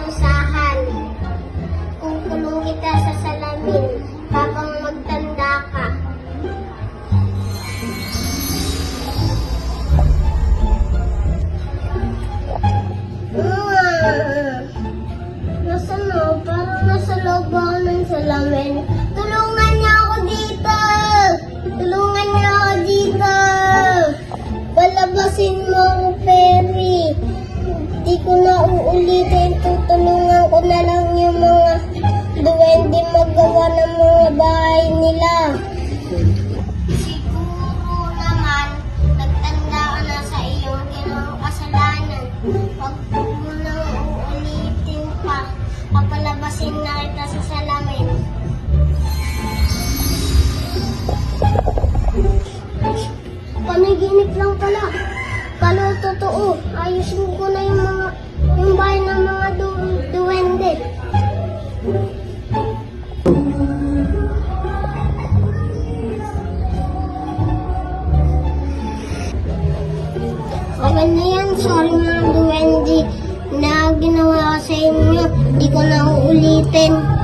parusahan. Kung kulong kita sa salamin, habang magtanda ka. Mm. Nasa loob, parang nasa loob ako salamin. Tulungan niya ako dito! Tulungan niya ako dito! Palabasin mo ako, Perry. Hindi ko na uulitin. Magawa ng mga bahay nila. Siguro naman, nagtanda ka na sa iyong ginawang kasalanan. Huwag mo nang uulitin pa. Papalabasin na kita sa salamin. Panaginip lang pala. Kalo totoo, ayusin ko na yung mga Na yan, sorry mga duwende na ginawa ko sa inyo. Di ko na uulitin.